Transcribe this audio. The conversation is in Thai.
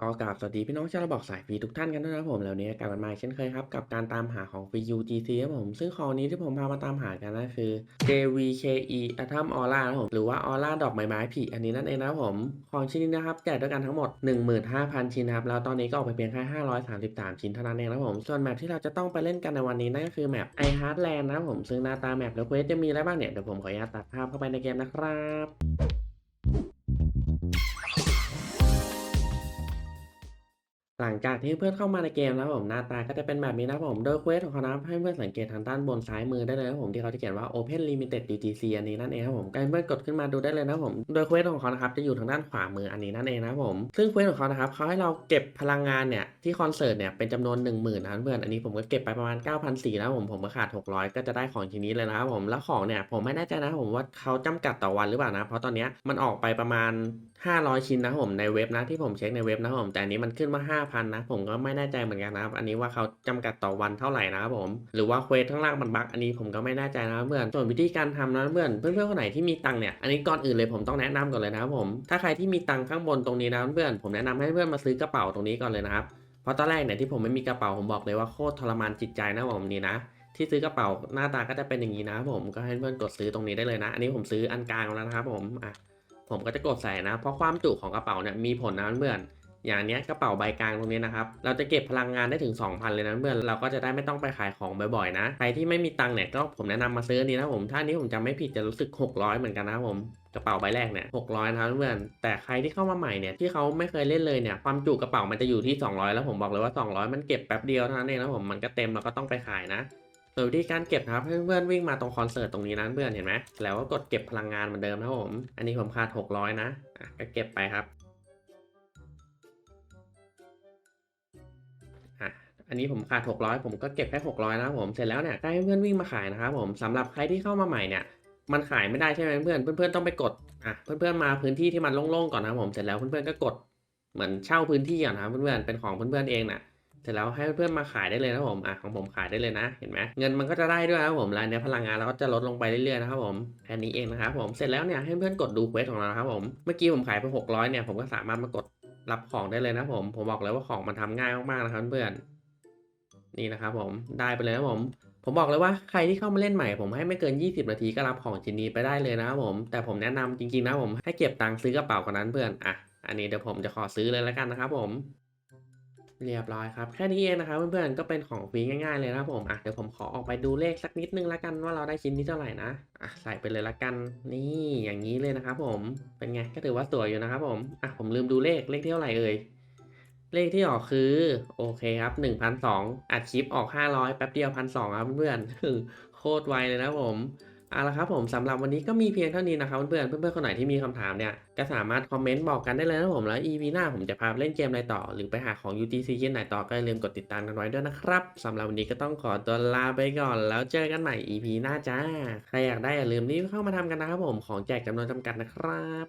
ก็กราบสวัสดีพี่น้องชาวระบอกสายฟรีทุกท่านกันด้วยนะครับผมแล้วนี้กลับมาใหม่เช่นเคยครับ กับการตามหาของฟรี UGC ครับผม ซึ่งของนี้ที่ผมพามาตามหากันนะคือ JVKE Atom Aura นะครับผมหรือว่า Aura ดอกไม้ไม้ผีอันนี้นั่นเองนะครับผม ของชิ้นนี้นะครับแจกด้วยกันทั้งหมด 15,000 ชิ้นนะครับ แล้วตอนนี้ก็ออกไปเพียงแค่ 533 ชิ้นเท่านั้นเองนะครับผม ส่วนแมปที่เราจะต้องไปเล่นกันในวันนี้นั่นก็คือแมป i Heartland นะครับผมซึ่งหน้าตาแมปแล้วเควสจะมีอะไรบ้างเนี่ยเดี๋ยวผมขออนุญาตตัดภาพเข้าไปในเกมนะครับ หลังจากที่เพื่อนเข้ามาในเกมแล้วผมหน้าตาก็จะเป็นแบบนี้นะผมโดยเควสของเขานะครับให้เพื่อนสังเกตทางด้านบนซ้ายมือได้เลยนะผมที่เขาจะเขียนว่า Open Limited UTC อันนี้นั่นเองครับผมก็ให้เพื่อนกดขึ้นมาดูได้เลยนะผมโดยเควสของเขานะครับจะอยู่ทางด้านขวามืออันนี้นั่นเองนะผมซึ่งเควสของเขานะครับเขาให้เราเก็บพลังงานเนี่ยที่คอนเสิร์ตเนี่ยเป็นจำนวน1 0,000นะครับเพื่อนอันนี้ผมก็เก็บไปประมาณ 9,400นะผมผมก็ขาด 600 ก็จะได้ของชิ้นนี้เลยนะครับผมแล้วของเนี่ยผมไม่แน่ใจนะผมว่าเขาจำกัดต่อวันหรือเปล่านะเพราะตอนเนี้ยมันออกไปประมาณ500 ชิ้นนะผมในเว็บนะที่ผมเช็คในเว็บนะผมแต่อันนี้มันขึ้นมา 5,000 นะ ผมก็ไม่แน่ใจเหมือนกันนะครับ อันนี้ว่าเขาจำกัดต่อวันเท่าไหร่นะครับผม หรือว่าเควสข้างล่างมันบั๊กอันนี้ผมก็ไม่แน่ใจนะเพื่อนส่วนวิธีการทำนะเพื่อนเพื่อนๆคนไหนที่มีตังเนี่ยอันนี้ก่อนอื่นเลยผมต้องแนะนำก่อนเลยนะครับผมถ้าใครที่มีตังข้างบนตรงนี้นะเพื่อนผมแนะนำให้เพื่อนมาซื้อกระเป๋าตรงนี้ก่อนเลยนะครับเพราะตอนแรกเนี่ยที่ผมไม่มีกระเป๋าผมบอกเลยว่าโคตรทรมานจิตใจนะผมนี่นะที่ซื้อกระเป๋าหน้าตาก็จะเป็นอย่างนี้นะผมก็ให้เพื่อนกดซื้อตรงนี้ได้เลยนะ อันนี้ผมซื้ออันกลางแล้วนะครับผมอะ ผมก็จะกดใส่นะ เพราะความจุของกระเป๋าเนี่ยมีผลนะเพื่อนอย่างเนี้ยกระเป๋าใบกลางตรงนี้นะครับ เราจะเก็บพลังงานได้ถึง 2,000 เลยนะเพื่อนเราก็จะได้ไม่ต้องไปขายของบ่อยๆนะใครที่ไม่มีตังค์เนี่ยก็ผมแนะนำมาซื้อนี้นะผมถ้านนี้ผมจำไม่ผิดจะรู้สึก 600 เหมือนกันนะผมกระเป๋าใบแรกเนี่ย600นะครับเพื่อนแต่ใครที่เข้ามาใหม่เนี่ยที่เขาไม่เคยเล่นเลยเนี่ยความจุกระเป๋ามันจะอยู่ที่ 200 แล้วผมบอกเลยว่า 200 มันเก็บแป๊บเดียวเท่านั้นเองนะผมมันก็เต็มเราก็ต้องไปขายนะ ส่วนวิธีการเก็บนะครับให้เพื่อนวิ่งมาตรงคอนเสิร์ตตรงนี้นะเพื่อนเห็นไหมแล้วก็กดเก็บพลังงานเหมือนเดิมนะครับผม อันนี้ผมขาด 600 นะอะก็เก็บไปครับอะอันนี้ผมขาด 600 ผมก็เก็บแค่ 600 นะผมเสร็จแล้วเนี่ยก็ให้เพื่อนวิ่งมาขายนะครับผมสำหรับใครที่เข้ามาใหม่เนี่ยมันขายไม่ได้ใช่ไหมเพื่อนเพื่อนๆต้องไปกดอะเพื่อนๆมาพื้นที่ที่มันโล่งๆก่อนนะผมเสร็จแล้วเพื่อนๆก็กดเหมือนเช่าพื้นที่ก่อนะเพื่อนๆเป็นของเพื่อนๆเองน่ะ สร็จแล้วให้เพื่อนมาขายได้เลยนะผมอะของผมขายได้เลยนะ เห็นไหมเงินมันก็จะได้ด้วยนะครับผมรายเนี้ยพลังงานเราก็จะลดลงไปเรื่อยๆนะครับผมแค่นี้เองนะครับผมเสร็จแล้วเนี่ยให้เพื่อนกดดูเควสของเรานะครับผมเมื่อกี้ผมขายไป600เนี่ยผมก็สามารถมากดรับของได้เลยนะผมผมบอกเลยว่าของมันทำง่ายมากๆนะครับเพื่อนนี่นะครับผมได้ไปเลยนะผมผมบอกเลยว่าใครที่เข้ามาเล่นใหม่ผมให้ไม่เกิน 20 นาทีก็รับของชิ้นนี้ไปได้เลยนะครับผม แต่ผมแนะนำจริงๆนะผมให้เก็บตังค์ซื้อกระเป๋าก่อนนั้นเพื่อนอะอันนี้เดี๋ยวผมจะขอซื้อเลยแล้วกันนะครับผม เรียบร้อยครับ แค่นี้เองนะครับเพื่อนๆก็เป็นของฟรีง่ายๆเลยนะผมอะเดี๋ยวผมขอออกไปดูเลขสักนิดนึงแล้วกันว่าเราได้ชิ้นนี้เท่าไหร่นะอะใส่ไปเลยละกันนี่อย่างนี้เลยนะครับผมเป็นไงก็ถือว่าสวยอยู่นะครับผมอะผมลืมดูเลขเลขที่เท่าไหร่เอ่ยเลขที่ออกคือโอเคครับ1,002อัดคลิปออก 500 แป๊บเดียว1,200ครับเพื่อนๆโคตรไวเลยนะผม เอาละครับผมสำหรับวันนี้ก็มีเพียงเท่านี้นะครับเพื่อนๆเพื่อนๆคนไหนที่มีคำถามเนี่ยก็สามารถคอมเมนต์บอกกันได้เลยนะผมแล้ว EP หน้าผมจะพาไปเล่นเกมอะไรต่อ หรือไปหาของ UTC ชิ้นไหนต่อก็อย่าลืมกดติดตามกันไว้ด้วยนะครับสำหรับวันนี้ก็ต้องขอตัวลาไปก่อน แล้วเจอกันใหม่ EP หน้าจ้าใครอยากได้อย่าลืมรีบเข้ามาทำกันนะครับผมของแจกจำนวนจำกัดนะครับ